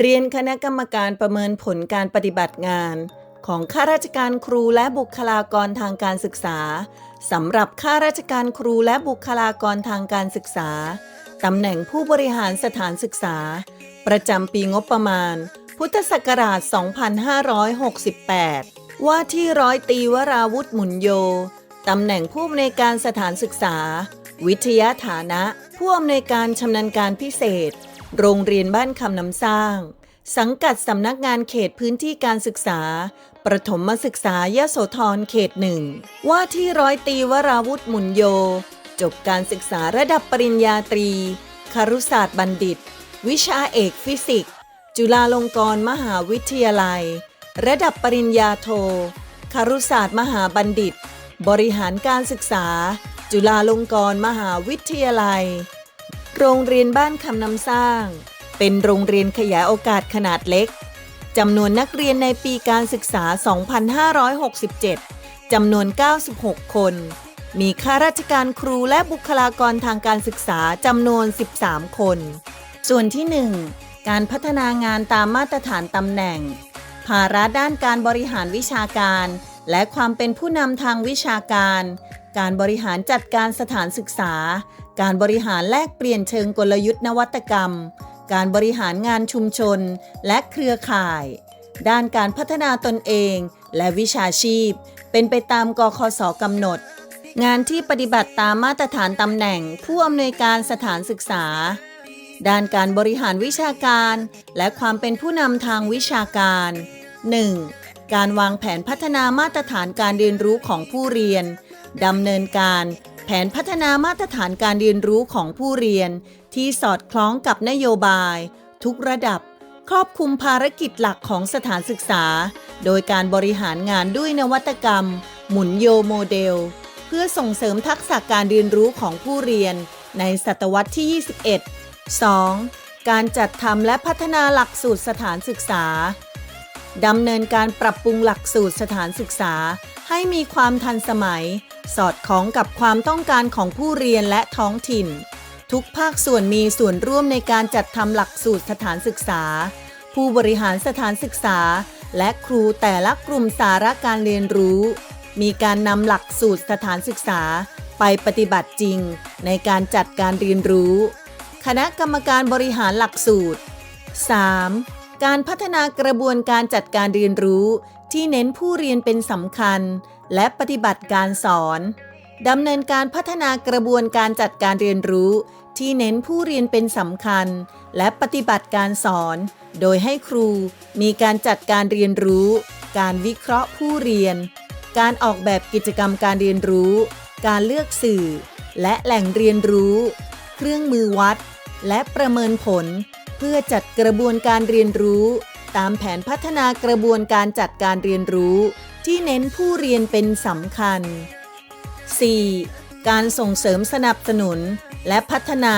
เรียนคณะกรรมการประเมินผลการปฏิบัติงาน ของข้าราชการครูและบุคลากรทางการศึกษาสำหรับข้าราชการครูและบุคลากรทางการศึกษาตำแหน่งผู้บริหารสถานศึกษา ประจำปีงบประมาณ พุทธศักราช 2568 ว่าที่ร้อยตีวราวุธหมุนโยตำแหน่งผู้อำนวยการสถานศึกษา วิทยาฐานะ ผู้อำนวยการชำนาญการพิเศษ โรงเรียนบ้านคำน้ำสร้าง สังกัดสำนักงานเขตพื้นที่การศึกษา ประถมศึกษายโสธรเขตหนึ่ง ว่าที่ร้อยตีวราวุธหมุนโย จบการศึกษาระดับปริญญาตรีคารุศาสตร์บัณฑิต วิชาเอกฟิสิกส์ จุฬาลงกรณ์มหาวิทยาลัย ระดับปริญญาโทคารุศาสตร์มหาบัณฑิต บริหารการศึกษา จุฬาลงกรณ์มหาวิทยาลัย โรงเรียนบ้านคำน้ำสร้าง เป็นโรงเรียนขยายโอกาสขนาดเล็กจำนวนนักเรียนในปีการศึกษา 2567 จำนวน 96 คน มีข้าราชการครูและบุคลากรทางการศึกษาจำนวน 13 คน ส่วนที่ 1 การพัฒนางานตามมาตรฐานตำแหน่ง ภาระด้านการบริหารวิชาการ และความเป็นผู้นำทางวิชาการ การบริหารจัดการสถานศึกษา การบริหารแลกเปลี่ยนเชิงกลยุทธ์นวัตกรรม การบริหารงานชุมชน และเครือข่าย ด้านการพัฒนาตนเอง และวิชาชีพ เป็นไปตามกคสกำหนด งานที่ปฏิบัติตามมาตรฐานตำแหน่ง ผู้อำนวยการสถานศึกษา ด้านการบริหารวิชาการ และความเป็นผู้นำทางวิชาการ 1. การวางแผนพัฒนามาตรฐานการเรียนรู้ของผู้เรียนดำเนินการ แผนพัฒนามาตรฐานการเรียนรู้ของผู้เรียน ที่สอดคล้องกับนโยบาย ทุกระดับ ครอบคลุมภารกิจหลักของสถานศึกษา โดยการบริหารงานด้วยนวัตกรรม หมุนโยโมเดล เพื่อส่งเสริมทักษะการเรียนรู้ของผู้เรียน ในศตวรรษที่ 21 2. การจัดทำและพัฒนาหลักสูตรสถานศึกษาดำเนินการปรับปรุงหลักสูตรสถานศึกษา ให้มีความทันสมัย สอดคล้องกับความต้องการของผู้เรียนและท้องถิ่น ทุกภาคส่วนมีส่วนร่วมในการจัดทำหลักสูตรสถานศึกษา ผู้บริหารสถานศึกษา และครูแต่ละกลุ่มสาระการเรียนรู้ มีการนำหลักสูตรสถานศึกษาไปปฏิบัติจริง ในการจัดการเรียนรู้ คณะกรรมการบริหารหลักสูตร 3. การพัฒนากระบวนการจัดการเรียนรู้ที่เน้นผู้เรียนเป็นสำคัญ และปฏิบัติการสอนดำเนินการพัฒนากระบวนการจัดการเรียนรู้ ที่เน้นผู้เรียนเป็นสำคัญ และปฏิบัติการสอน โดยให้ครูมีการจัดการเรียนรู้ การวิเคราะห์ผู้เรียน การออกแบบกิจกรรมการเรียนรู้ การเลือกสื่อ และแหล่งเรียนรู้ เครื่องมือวัด และประเมินผล เพื่อจัดกระบวนการเรียนรู้ ตามแผนพัฒนากระบวนการจัดการเรียนรู้ ที่เน้นผู้เรียนเป็นสำคัญ 4. การส่งเสริมสนับสนุนและพัฒนา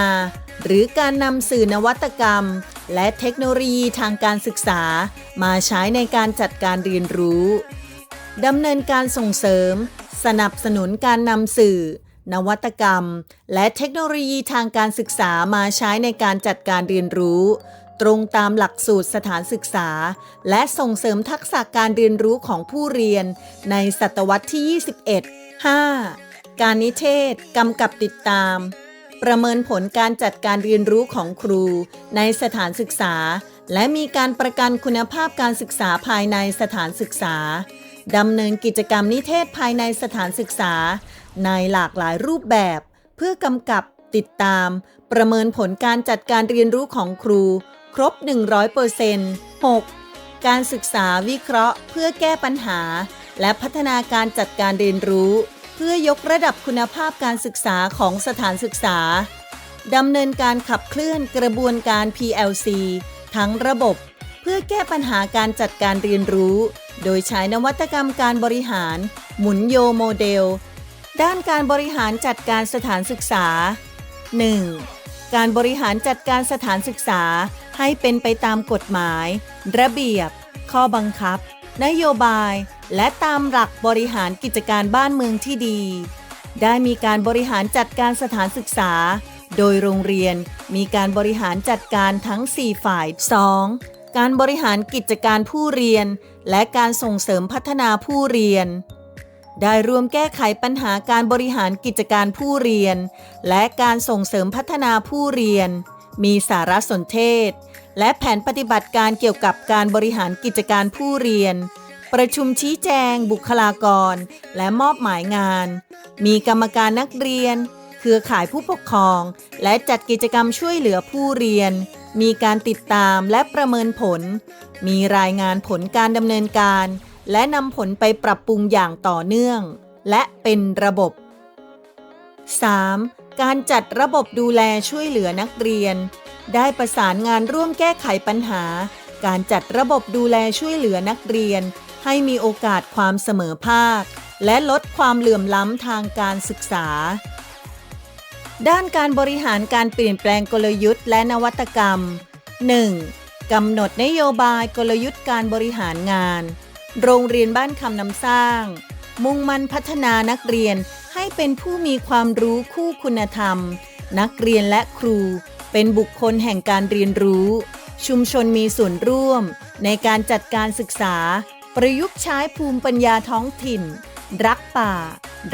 หรือการนำสื่อนวัตกรรม และเทคโนโลยีทางการศึกษา มาใช้ในการจัดการเรียนรู้ดำเนินการส่งเสริม สนับสนุนการนำสื่อ นวัตกรรม และเทคโนโลยีทางการศึกษามาใช้ในการจัดการเรียนรู้ ตรงตามหลักสูตรสถานศึกษา และส่งเสริมทักษะการเรียนรู้ของผู้เรียน ในศตวรรษที่ 21 5. การนิเทศกำกับติดตาม ประเมินผลการจัดการเรียนรู้ของครู ในสถานศึกษา และมีการประกันคุณภาพการศึกษาภายในสถานศึกษาดำเนินกิจกรรมนิเทศภายในสถานศึกษา ในหลากหลายรูปแบบ เพื่อกำกับติดตาม ประเมินผลการจัดการเรียนรู้ของครู รบ 100% 6. การศึกษาวิเคราะห์ เพื่อแก้ปัญหา และพัฒนาการจัดการเรียนรู้ เพื่อยกระดับคุณภาพการศึกษาของสถานศึกษาดำเนินการขับเคลื่อนกระบวนการ PLC ทั้งระบบ เพื่อแก้ปัญหาการจัดการเรียนรู้ โดยใช้นวัตกรรมการบริหาร หมุนโยโมเดล ด้านการบริหารจัดการสถานศึกษา 1. การบริหารจัดการสถานศึกษา ให้เป็นไปตามกฎหมาย ระเบียบ ข้อบังคับ นโยบาย และตามหลักบริหารกิจการบ้านเมืองที่ดี ได้มีการบริหารจัดการสถานศึกษา โดยโรงเรียนมีการบริหารจัดการทั้ง 4 ฝ่าย 2. การบริหารกิจการผู้เรียน และการส่งเสริมพัฒนาผู้เรียนได้ร่วมแก้ไขปัญหาการบริหารกิจการผู้เรียน และการส่งเสริมพัฒนาผู้เรียน มีสารสนเทศ และแผนปฏิบัติการเกี่ยวกับการบริหารกิจการผู้เรียน ประชุมชี้แจง บุคลากร และมอบหมายงาน มีกรรมการนักเรียน เครือข่ายผู้ปกครอง และจัดกิจกรรมช่วยเหลือผู้เรียน มีการติดตามและประเมินผล มีรายงานผลการดำเนินการ และนำผลไปปรับปรุงอย่างต่อเนื่อง และเป็นระบบ 3. การจัดระบบดูแลช่วยเหลือนักเรียน ได้ประสานงานร่วมแก้ไขปัญหา การจัดระบบดูแลช่วยเหลือนักเรียน ให้มีโอกาสความเสมอภาค และลดความเหลื่อมล้ำทางการศึกษา ด้านการบริหารการเปลี่ยนแปลงกลยุทธ์และนวัตกรรม 1. กำหนดนโยบายกลยุทธ์การบริหารงาน โรงเรียนบ้านคำนำสร้าง มุ่งมั่นพัฒนานักเรียนให้เป็นผู้มีความรู้คู่คุณธรรม นักเรียนและครู เป็นบุคคลแห่งการเรียนรู้ ชุมชนมีส่วนร่วม ในการจัดการศึกษา ประยุกต์ใช้ภูมิปัญญาท้องถิ่น รักป่า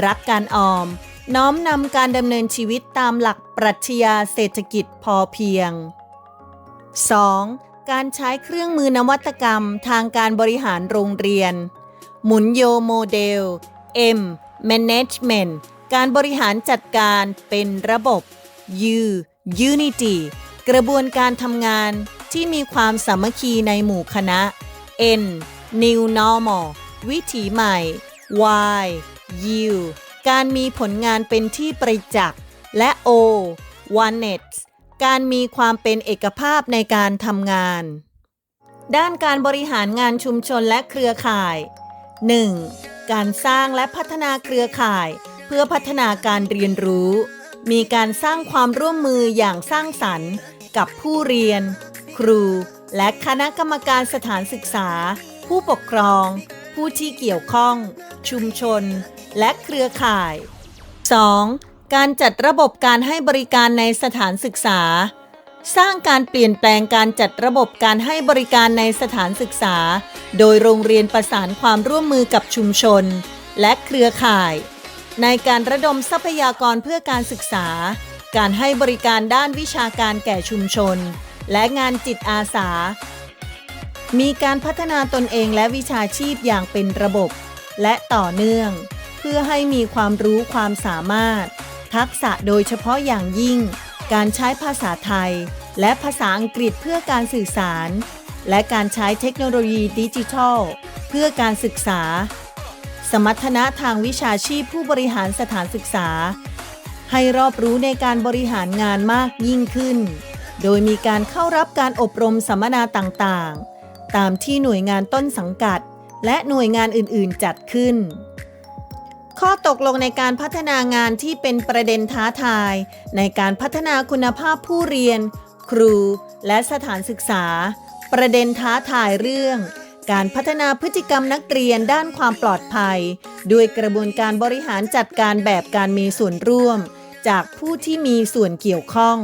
รักการออม น้อมนำการดำเนินชีวิตตามหลักปรัชญาเศรษฐกิจพอเพียง 2. การใช้เครื่องมือนวัตกรรมทางการบริหารโรงเรียน หมุนโยโมเดล M Management การบริหารจัดการเป็นระบบ U Unity กระบวนการทำงานที่มีความสามัคคีในหมู่คณะ N New Normal วิถีใหม่ Y U การมีผลงานเป็นที่ประจักษ์ และ O Oneness การมีความเป็นเอกภาพในการทำงาน ด้านการบริหารงานชุมชนและเครือข่าย 1. การสร้างและพัฒนาเครือข่าย เพื่อพัฒนาการเรียนรู้ มีการสร้างความร่วมมืออย่างสร้างสรรค์ กับผู้เรียน ครู และคณะกรรมการสถานศึกษา ผู้ปกครอง ผู้ที่เกี่ยวข้อง ชุมชน และเครือข่าย 2. การจัดระบบการให้บริการในสถานศึกษา สร้างการเปลี่ยนแปลงการจัดระบบการให้บริการในสถานศึกษา โดยโรงเรียนประสานความร่วมมือกับชุมชน และเครือข่าย ในการระดมทรัพยากรเพื่อการศึกษา การให้บริการด้านวิชาการแก่ชุมชน และงานจิตอาสา มีการพัฒนาตนเองและวิชาชีพอย่างเป็นระบบ และต่อเนื่อง เพื่อให้มีความรู้ความสามารถ ทักษะโดยเฉพาะอย่างยิ่ง การใช้ภาษาไทย และภาษาอังกฤษเพื่อการสื่อสาร และการใช้เทคโนโลยีดิจิทัล เพื่อการศึกษา สมรรถนะทางวิชาชีพผู้บริหารสถานศึกษา ให้รอบรู้ในการบริหารงานมากยิ่งขึ้น โดยมีการเข้ารับการอบรมสัมมนาต่างๆ ตามที่หน่วยงานต้นสังกัด และหน่วยงานอื่นๆจัดขึ้น ข้อตกลงในการพัฒนางานที่เป็นประเด็นท้าทาย ในการพัฒนาคุณภาพผู้เรียน ครู และสถานศึกษา ประเด็นท้าทายเรื่อง การพัฒนาพฤติกรรมนักเรียนด้านความปลอดภัย ด้วยกระบวนการบริหารจัดการแบบการมีส่วนร่วม จากผู้ที่มีส่วนเกี่ยวข้อง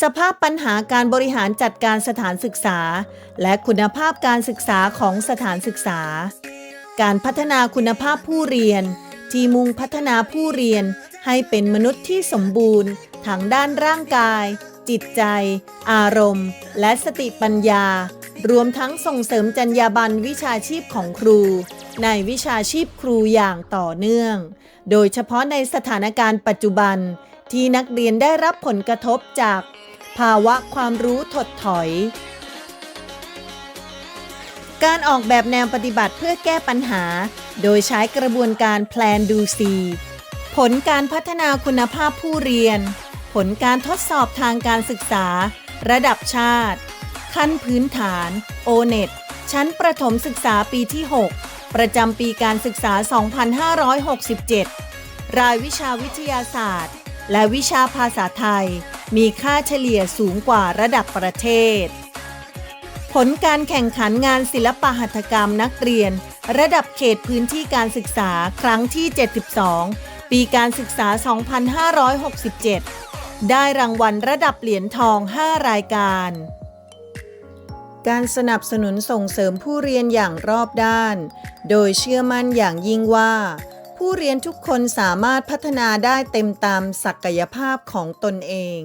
สภาพปัญหาการบริหารจัดการสถานศึกษา และคุณภาพการศึกษาของสถานศึกษา การพัฒนาคุณภาพผู้เรียน ที่มุ่งพัฒนาผู้เรียนให้เป็นมนุษย์ที่สมบูรณ์ทั้งด้านร่างกาย จิตใจ อารมณ์ และสติปัญญา รวมทั้งส่งเสริมจรรยาบรรณวิชาชีพของครู ในวิชาชีพครูอย่างต่อเนื่อง โดยเฉพาะในสถานการณ์ปัจจุบัน ที่นักเรียนได้รับผลกระทบจาก ภาวะความรู้ถดถอย การออกแบบแนวปฏิบัติเพื่อแก้ปัญหา โดยใช้กระบวนการแพลนดูซีผลการพัฒนาคุณภาพผู้เรียน ผลการทดสอบทางการศึกษา ระดับชาติ ขั้นพื้นฐาน o n e t ชั้นประถมศึกษาปีที่ 6 ประจำปีการศึกษา 2567 รายวิชาวิทยาศาสตร์ และวิชาภาษาไทย มีค่าเฉลี่ยสูงกว่าระดับประเทศ ผลการแข่งขันงานศิลปหัตถกรรมนักเรียน ระดับเขตพื้นที่การศึกษาครั้งที่ 72 ปีการศึกษา 2567 ได้รางวัลระดับเหรียญทอง 5 รายการ การสนับสนุนส่งเสริมผู้เรียนอย่างรอบด้าน โดยเชื่อมั่นอย่างยิ่งว่า ผู้เรียนทุกคนสามารถพัฒนาได้เต็มตามศักยภาพของตนเอง